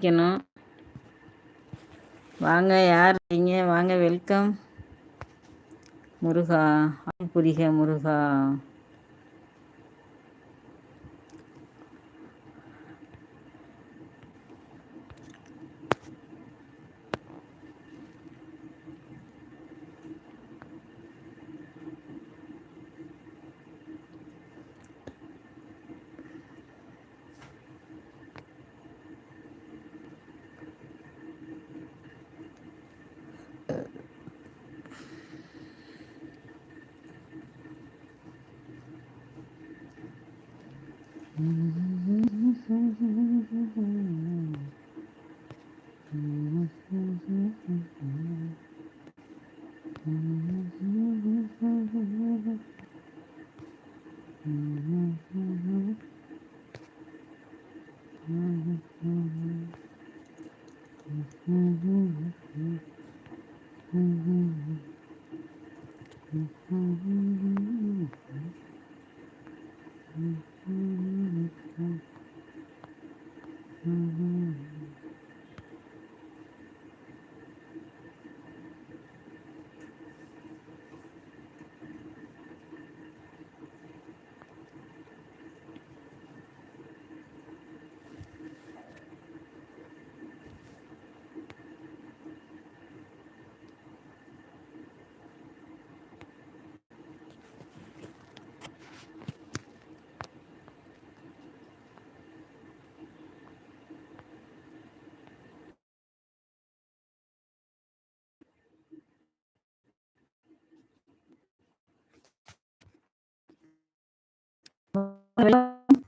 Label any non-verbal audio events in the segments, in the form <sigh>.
வைக்கணும். வாங்க யார் இருக்கீங்க வாங்க வெல்கம். முருகா புரிக முருகா. Mm-hmm. 朋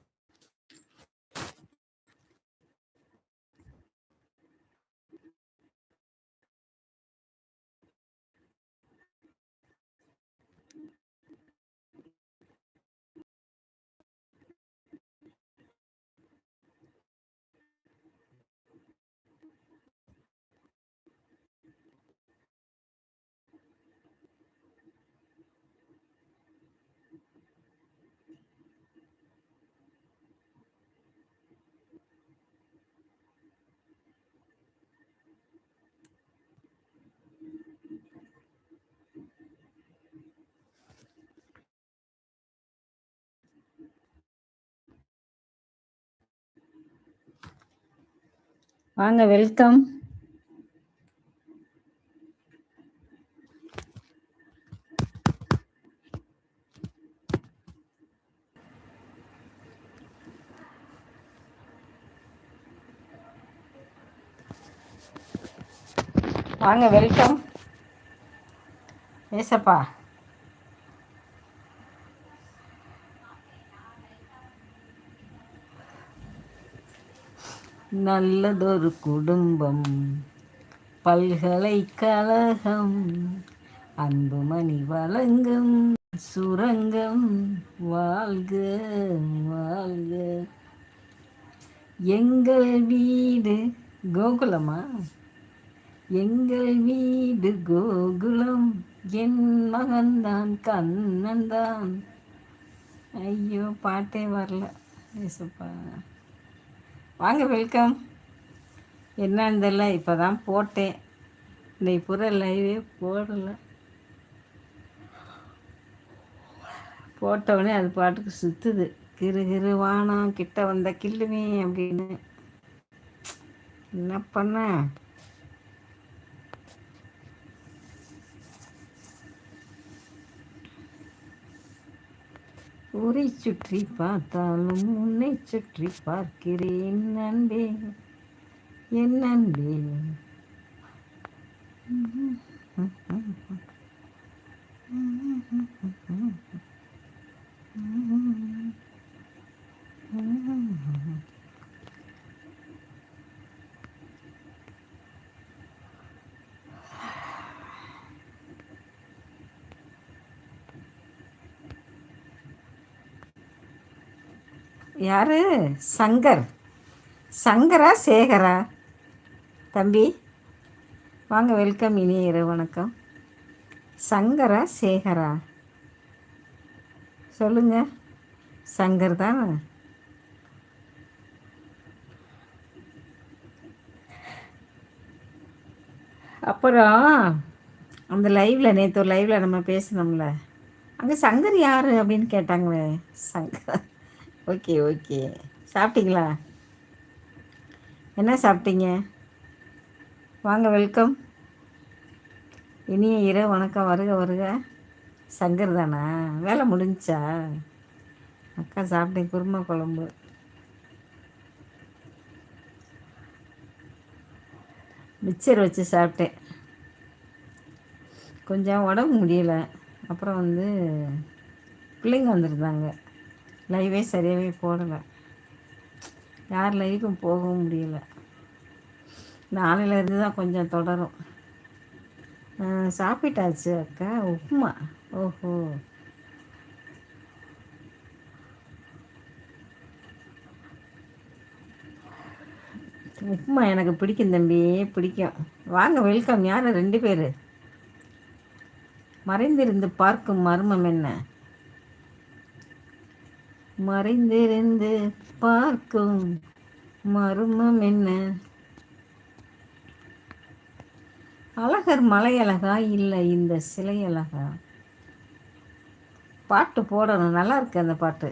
வாங்க வெல்கம். வாங்க வெல்கம். ஏசப்பா. நல்லதொரு குடும்பம் பல்கலைக்கழகம் அன்புமணி வழங்கும் சுரங்கம் வாழ்க வாழ்க. எங்கள் வீடு கோகுலமா? எங்கள் வீடு கோகுலம் என் மகன்தான் கண்ணன்தான். ஐயோ பாட்டே வரல. ஏசப்பா. வாங்க வெல்கம் என்னன்னு தெரியல இப்போ தான் போட்டேன். இன்னைக்கு பூரா லைவே போடலை. போட்டவுடனே அது பாட்டுக்கு சுற்றுது கிரு கிரு வானம் கிட்ட வந்த கில்லுமே அப்படின்னு. என்ன பண்ண? ஊரை சுற்றி பார்த்தாலும் உன்னை சுற்றி பார்க்கிறேன் நண்பே என் நண்பே <laughs> யார்? சங்கர். சங்கரா சேகரா? தம்பி வாங்க வெல்கம் இனியர் வணக்கம். சங்கரா சேகரா? சொல்லுங்க. சங்கர் தான். அப்புறம் அந்த லைவில் நேற்று ஒரு லைவில் நம்ம பேசினோம்ல. அங்கே சங்கர் யார் அப்படின்னு கேட்டாங்களே. சங்கர். Okay okay. சாப்பிட்டீங்களா? என்ன சாப்பிட்டீங்க? வாங்க வெல்கம். இனிய இரவு வணக்கம். வருக வருக. சங்கர் தானா? வேலை முடிஞ்சா? அக்கா சாப்பிட்டேன் குருமா குழம்பு. மிக்சர் வச்சு சாப்பிட்டேன். கொஞ்சம் உடம்பு முடியலை. அப்புறம் வந்து பிள்ளைங்க வந்துருந்தாங்க. லைவே சரியாகவே போடலை. யார் லைவுக்கும் போகவும் முடியல. நாளையிலேருந்து தான் கொஞ்சம் தொடரும். சாப்பிட்டாச்சு அக்கா உப்புமா. ஓஹோ. உப்புமா எனக்கு பிடிக்கும் தம்பி பிடிக்கும். வாங்க வெல்கம் யார்? ரெண்டு பேர். மறைந்திருந்து பார்க்கும் மர்மம் என்ன? மறைந்திருந்து பார்க்கும் மர்மம் என்ன? அழகர் மலையழகா? இல்லை இந்த சிலை அழகா பாட்டு போடணும். நல்லா இருக்கு அந்த பாட்டு.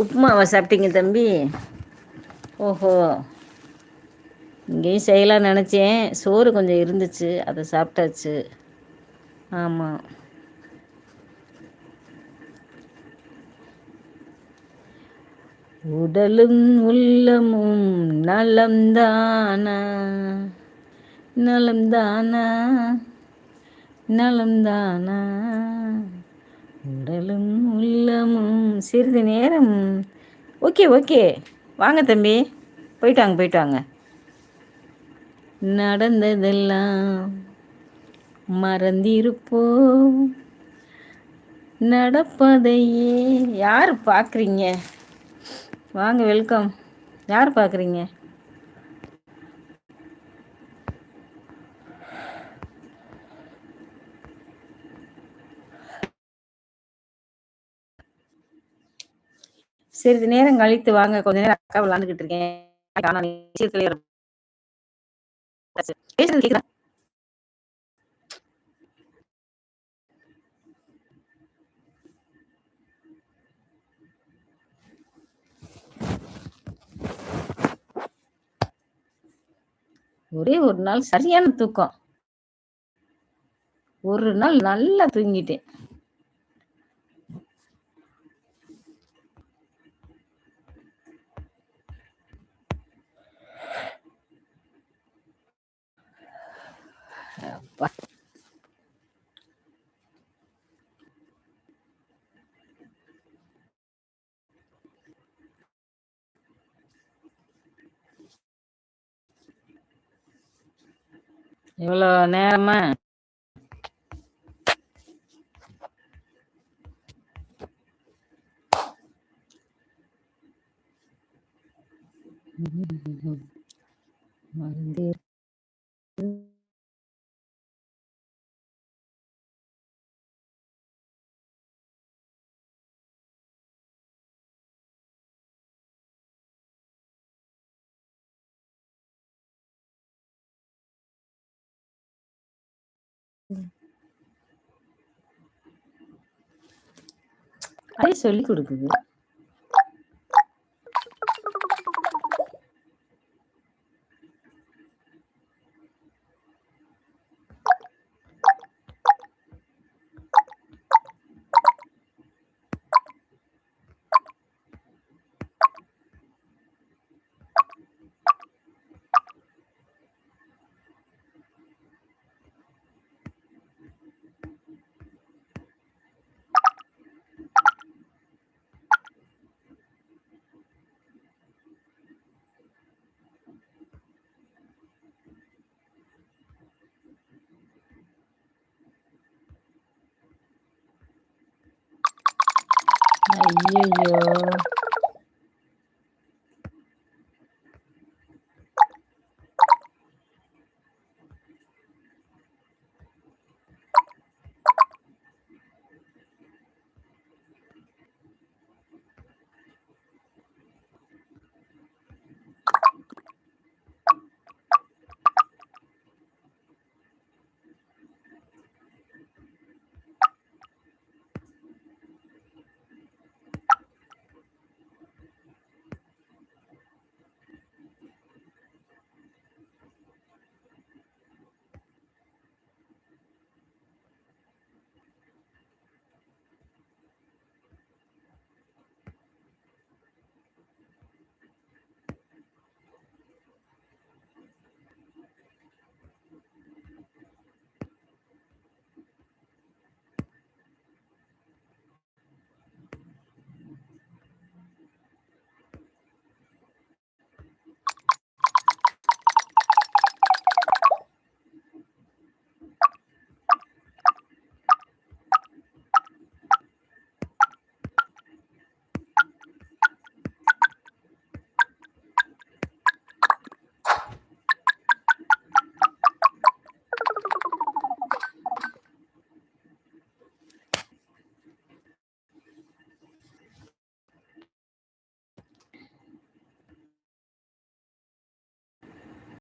உப்புமாவை சாப்பிட்டீங்க தம்பி? ஓஹோ. இங்கேயும் செய்யலாம்னு நினச்சேன். சோறு கொஞ்சம் இருந்துச்சு. அதை சாப்பிட்டாச்சு. ஆமாம் உடலும் உள்ளமும் நலம்தானா? நலம்தானா? நலம்தானா? உடலும் உள்ளமும் சிறிது நேரம். Okay okay. வாங்க தம்பி. போயிட்டாங்க போயிட்டாங்க நடந்ததெல்லாம் மறந்திருப்போம். நடப்பதையே யார் பார்க்குறீங்க? வாங்க வெல்கம். யார் பார்க்குறீங்க? சிறிது நேரம் கழித்து வாங்க. கொஞ்ச நேரம் அக்கா விளாண்டுக்கிட்டு இருக்கேன். ஒரே ஒரு நாள் சரியான தூக்கம். ஒரு நாள் நல்லா தூங்கிட்டேன். இவ்வளோ நேரமா? <laughs> மறந்தீர் மறந்தே அதே கொடுக்குது. ஐயோ